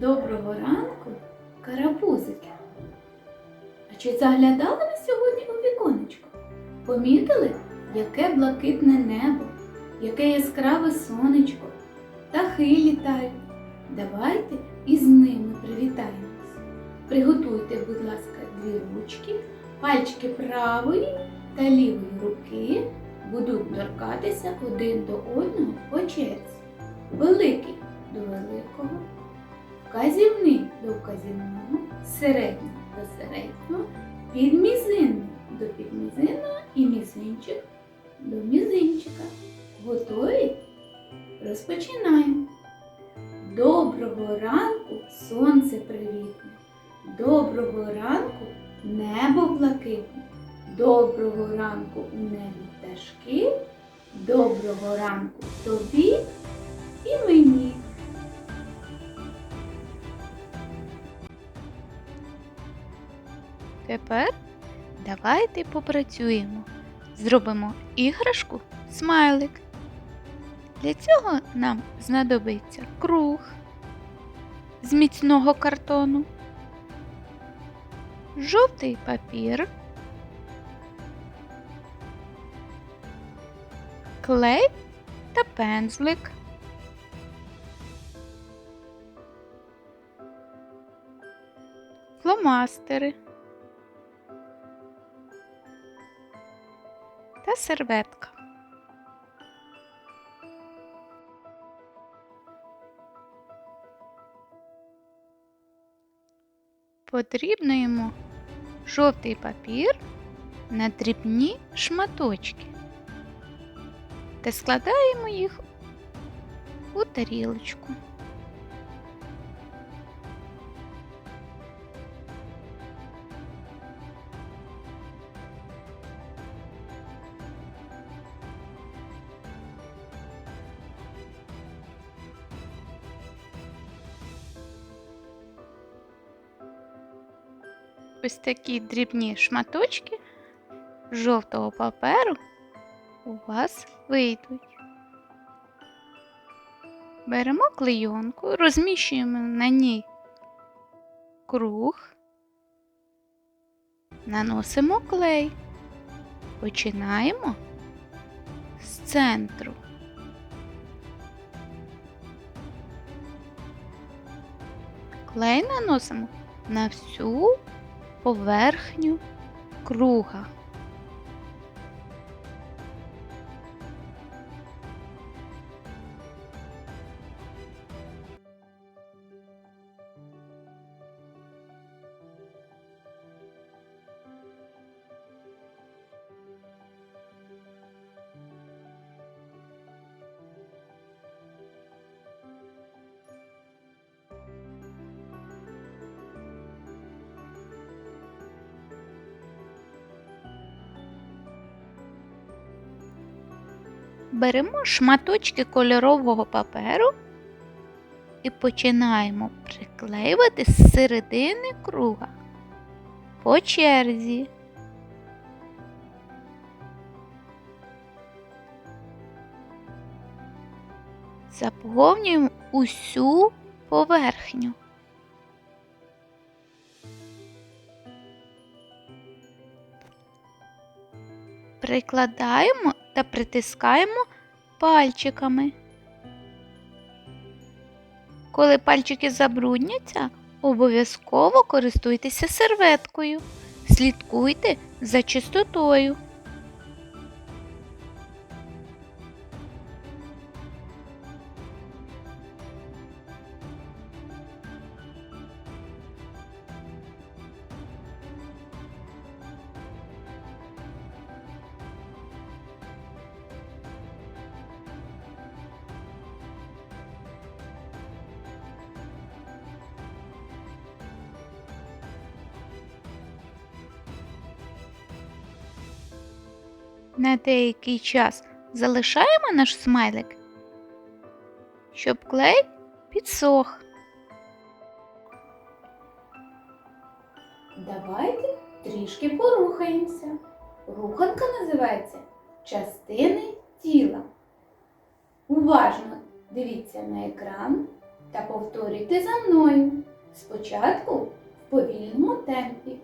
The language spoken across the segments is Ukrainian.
Доброго ранку, карапузики. А чи заглядали ви сьогодні у віконечко? Помітили, яке блакитне небо, яке яскраве сонечко, птахи літають. Давайте із ними привітаємось. Приготуйте, будь ласка, дві ручки, пальчики правої та лівої руки будуть торкатися один до одного по черзі. Великий до великого, вказівний до вказівного, середній до середнього, підмізинний до підмізинного і мізинчик до мізинчика. Готові? Розпочинаємо. Доброго ранку сонце привітне. Доброго ранку небо блакитне. Доброго ранку у небі пташки. Доброго ранку тобі і мені. Тепер давайте попрацюємо. Зробимо іграшку смайлик. Для цього нам знадобиться круг з міцного картону, жовтий папір, клей та пензлик. Фломастери серветка. Потрібно йому жовтий папір на дрібні шматочки та складаємо їх у тарілочку. Ось такі дрібні шматочки жовтого паперу у вас вийдуть. Беремо клейонку, розміщуємо на ній круг, наносимо клей. Починаємо з центру. Клей наносимо на всю поверхню круга. Беремо шматочки кольорового паперу і починаємо приклеювати з середини круга по черзі. Заповнюємо усю поверхню. Прикладаємо та притискаємо пальчиками. Коли пальчики забрудняться, обов'язково користуйтеся серветкою. Слідкуйте за чистотою. На деякий час залишаємо наш смайлик, щоб клей підсох. Давайте трішки порухаємося. Руханка називається частини тіла. Уважно дивіться на екран та повторюйте за мною. Спочатку в повільному темпі.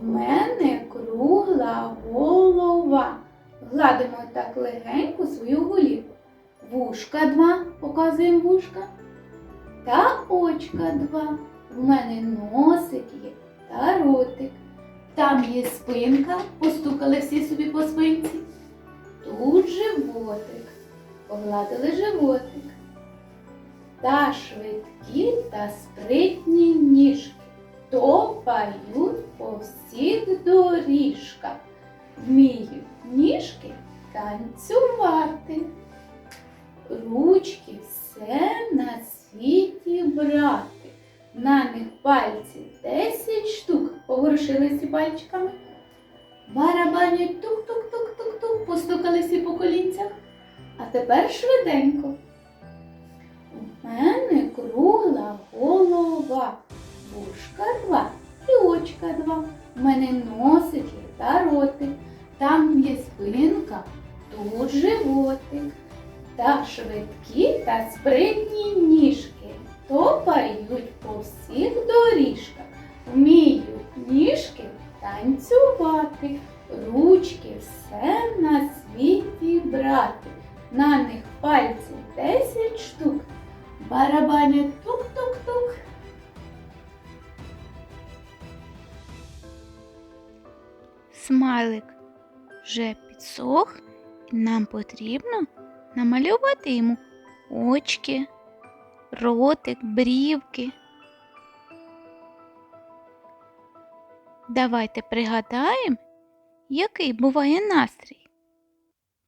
В мене кругла голова. Гладимо так легенько свою голівку. Вушка два, показуємо вушка. Та очка два. У мене носик є та ротик. Там є спинка, постукали всі собі по спинці. Тут животик, погладили животик. Та швидкі та спритні ніжки поворушили всі пальчиками. Барабанять тук-тук-тук-тук-тук, постукали всі по колінцях. А тепер швиденько. У мене кругла голова, вушка два і очка два. У мене носик та ротик. Там є спинка, тут животик. Та швидкі та спритні ніжки топають по всіх доріжках, вміють ніжки танцювати, ручки все на світі брати. На них пальці десять штук, барабанять тук-тук-тук. Смайлик вже підсох, і нам потрібно намалювати йому очки, ротик, брівки. Давайте пригадаємо, який буває настрій.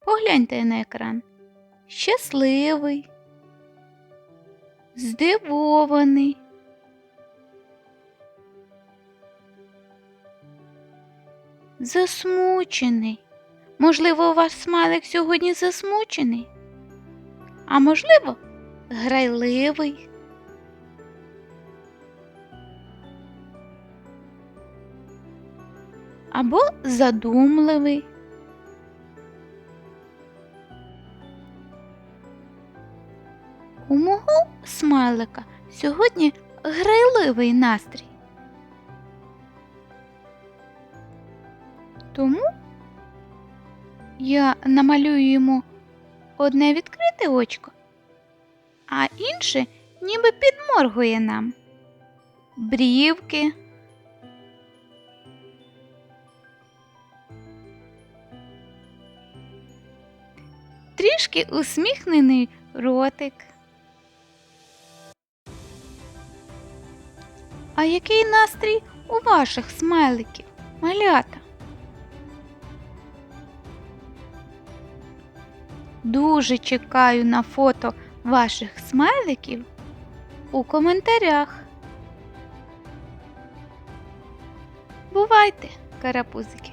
Погляньте на екран. Щасливий, здивований, засмучений. Можливо, ваш смайлик сьогодні засмучений, а можливо, грайливий. Або задумливий. У мого смайлика сьогодні грайливий настрій. Тому я намалюю йому одне відкрите очко, а інше ніби підморгує нам. Брівки. Трішки усміхнений ротик. А який настрій у ваших смайликів, малята? Дуже чекаю на фото ваших смайликів у коментарях. Бувайте, карапузики!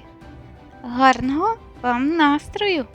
Гарного вам настрою!